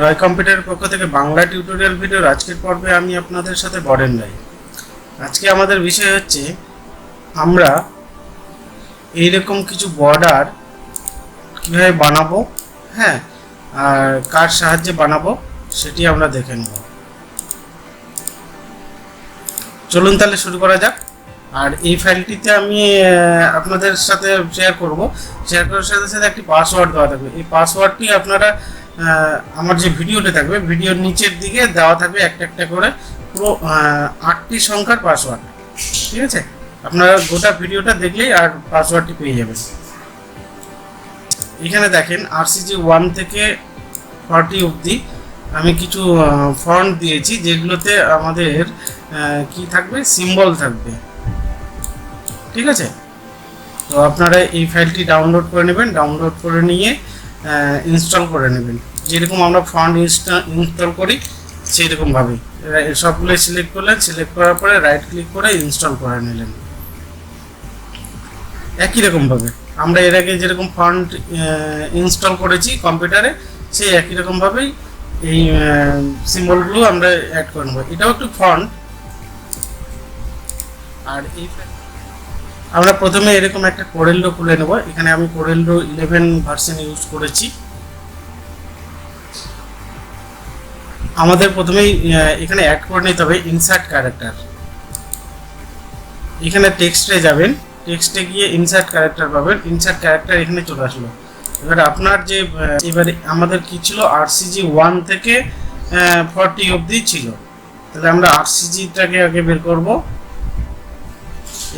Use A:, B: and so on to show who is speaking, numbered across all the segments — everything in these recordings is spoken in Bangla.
A: রয় কম্পিউটারের পক্ষ থেকে বাংলা টিউটোরিয়াল ভিডিওর আজকের পর্বে আমি আপনাদের সাথে বরেন রাই আজকে আমাদের বিষয় হচ্ছে, আমরা এইরকম কিছু বর্ডার কীভাবে বানাবো হ্যাঁ আর কার সাহায্যে বানাবো, সেটি আমরা দেখে নেব। চলুন তাহলে শুরু করা যাক। আর এই ফাইলটিতে আমি আপনাদের সাথে শেয়ার করব। শেয়ার করার সাথে সাথে একটি পাসওয়ার্ড দেওয়া থাকবে। এই পাসওয়ার্ডটি আপনারা আমার যে ভিডিওটা থাকবে, ভিডিওর নিচের দিকে দেওয়া থাকবে একটা একটা করে পুরো আটটি সংখ্যার পাসওয়ার্ড ঠিক আছে? আপনারা গোটা ভিডিওটা দেখলেই আর পাসওয়ার্ডটি পেয়ে যাবেন। এখানে দেখেন আরসিজি ওয়ান থেকে ফর্টি অবধি আমি কিছু ফন্ট দিয়েছি, যেগুলোতে আমাদের কি থাকবে? সিম্বল থাকবে। ঠিক আছে? তো আপনারা এই ফাইলটি ডাউনলোড করে নেবেন ডাউনলোড করে নিয়ে ইনস্টল করে নেবেন। যেরকম আমরা ফন্ট ইনস্টল করি সেই রকমভাবে সবগুলো সিলেক্ট করলেন সিলেক্ট করার পরে রাইট ক্লিক করে ইনস্টল করে নিলেন। একই রকমভাবে। আমরা এর আগে যেরকম ফন্ট ইনস্টল করেছি কম্পিউটারে সেই একই রকমভাবেই এই সিম্বলগুলো আমরা অ্যাড করে নেব। এটাও একটু ফন্ট আর এই আমরা প্রথমে এরকম একটা কোরেল্ডো খুলে নেব। এখানে আমি কোরেল্ডো ইলেভেন ভার্সন ইউজ করেছি। আমাদের প্রথমেই এখানে অ্যাড করে নিতে হবে ইনসার্ট ক্যারেক্টার এখানে টেক্সটে যাবেন। টেক্সটে গিয়ে ইনসার্ট ক্যারেক্টার পাবেন। ইনসার্ট ক্যারেক্টার এখানে চলে আসলো। এবার আপনার যে এবারে আমাদের কি ছিল? আরসিজি ওয়ান থেকে ফর্টি অবধি ছিল। তাহলে আমরা আরসিজিটাকে আগে বের করব।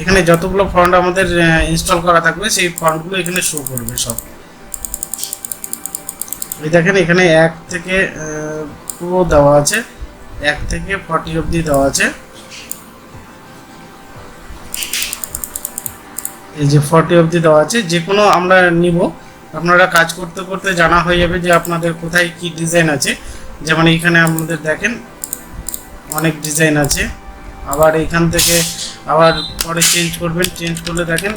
A: এখানে যতগুলো ফন্ট আমাদের ইনস্টল করা থাকবে, সেই ফন্টগুলো এখানে শো করবে সব। এই দেখেন এখানে এক থেকে পুরো দেওয়া আছে। এক থেকে ফর্টি অবধি দেওয়া আছে। এই যে ফর্টি অবধি দেওয়া আছে যে কোনো আমরা নিব। আপনারা কাজ করতে করতে জানা হয়ে যাবে যে আপনাদের কোথায় কি ডিজাইন আছে। যেমন এইখানে আমাদের দেখেন, অনেক ডিজাইন আছে। আবার এখান থেকে আবার পরে চেঞ্জ করবেন চেঞ্জ করলে দেখেন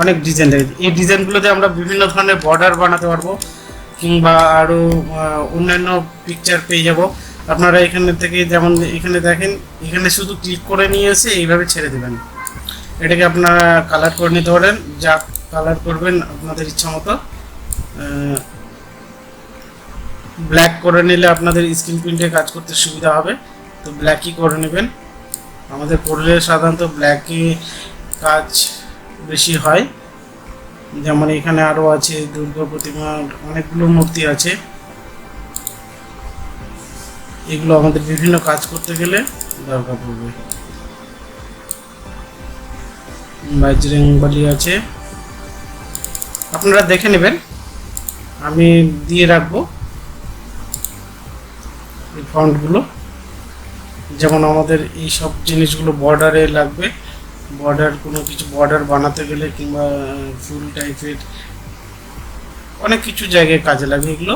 A: অনেক ডিজাইন থাকে এই ডিজাইনগুলোতে আমরা বিভিন্ন ধরনের বর্ডার বানাতে পারব কিংবা আরও অন্যান্য পিকচার পেয়ে যাব। আপনারা এখানে থেকে যেমন এখানে দেখেন, এখানে শুধু ক্লিক করে নিয়ে এসে এইভাবে ছেড়ে দেবেন। এটাকে আপনারা কালার করে নিতে পারেন, যা কালার করবেন আপনাদের ইচ্ছা মতো। ব্ল্যাক করে নিলে আপনাদের স্ক্রিন প্রিন্টে কাজ করতে সুবিধা হবে। তো ব্ল্যাকই করে নেবেন। আমাদের করলে সাধারণত ব্ল্যাকে কাজ বেশি হয়। যেমন এখানে আরও আছে দুর্গা প্রতিমার অনেকগুলো মূর্তি আছে। এগুলো আমাদের বিভিন্ন কাজ করতে গেলে দরকার পড়বে। বাজরেংবালি আছে। আপনারা দেখে নেবেন। আমি দিয়ে রাখব এই ফন্টগুলো যেমন আমাদের এই সব জিনিসগুলো বর্ডারে লাগবে। বর্ডার কোনো কিছু বর্ডার বানাতে গেলে কিংবা ফুল টাইপের অনেক কিছু জায়গায় কাজে লাগে এগুলো।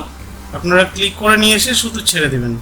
A: আপনারা ক্লিক করে নিয়ে এসে শুধু ছেড়ে দেবেন।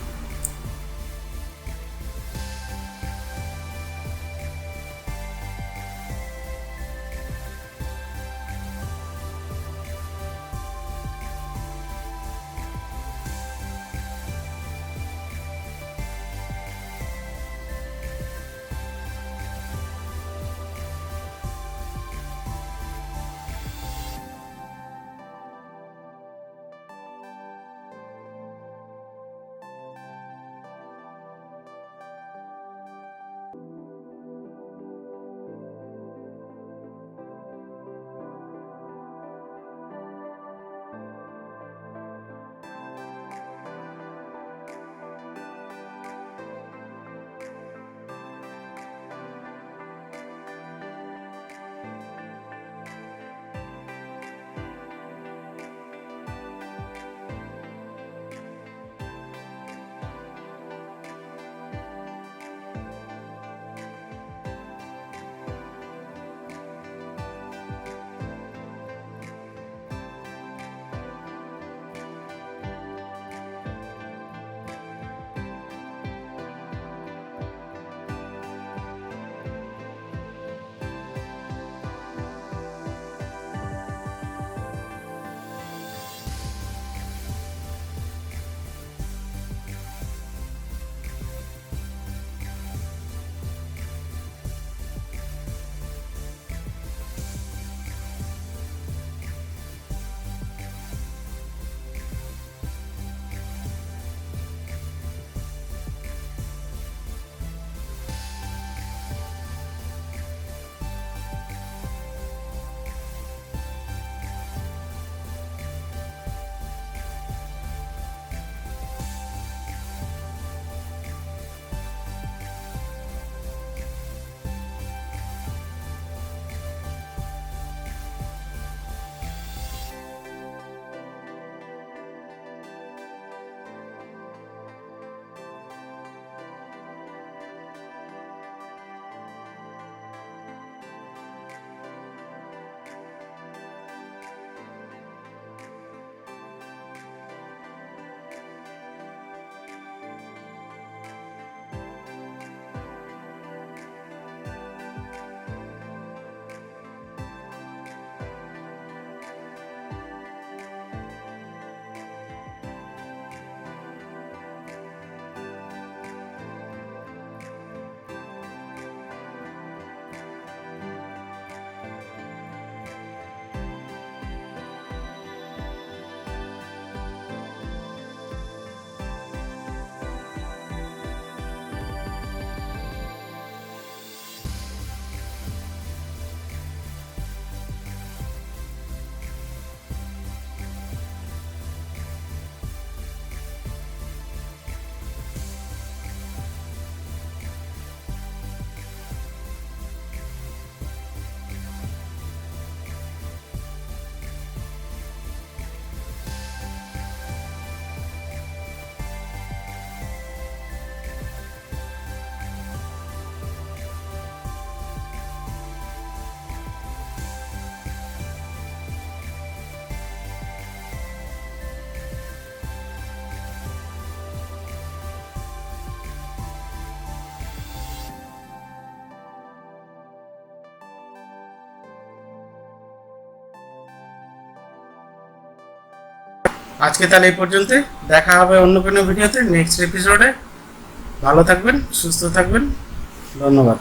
A: আজকে তাহলে এই পর্যন্ত। দেখা হবে অন্য কোনো ভিডিওতে নেক্সট এপিসোডে ভালো থাকবেন, সুস্থ থাকবেন। ধন্যবাদ।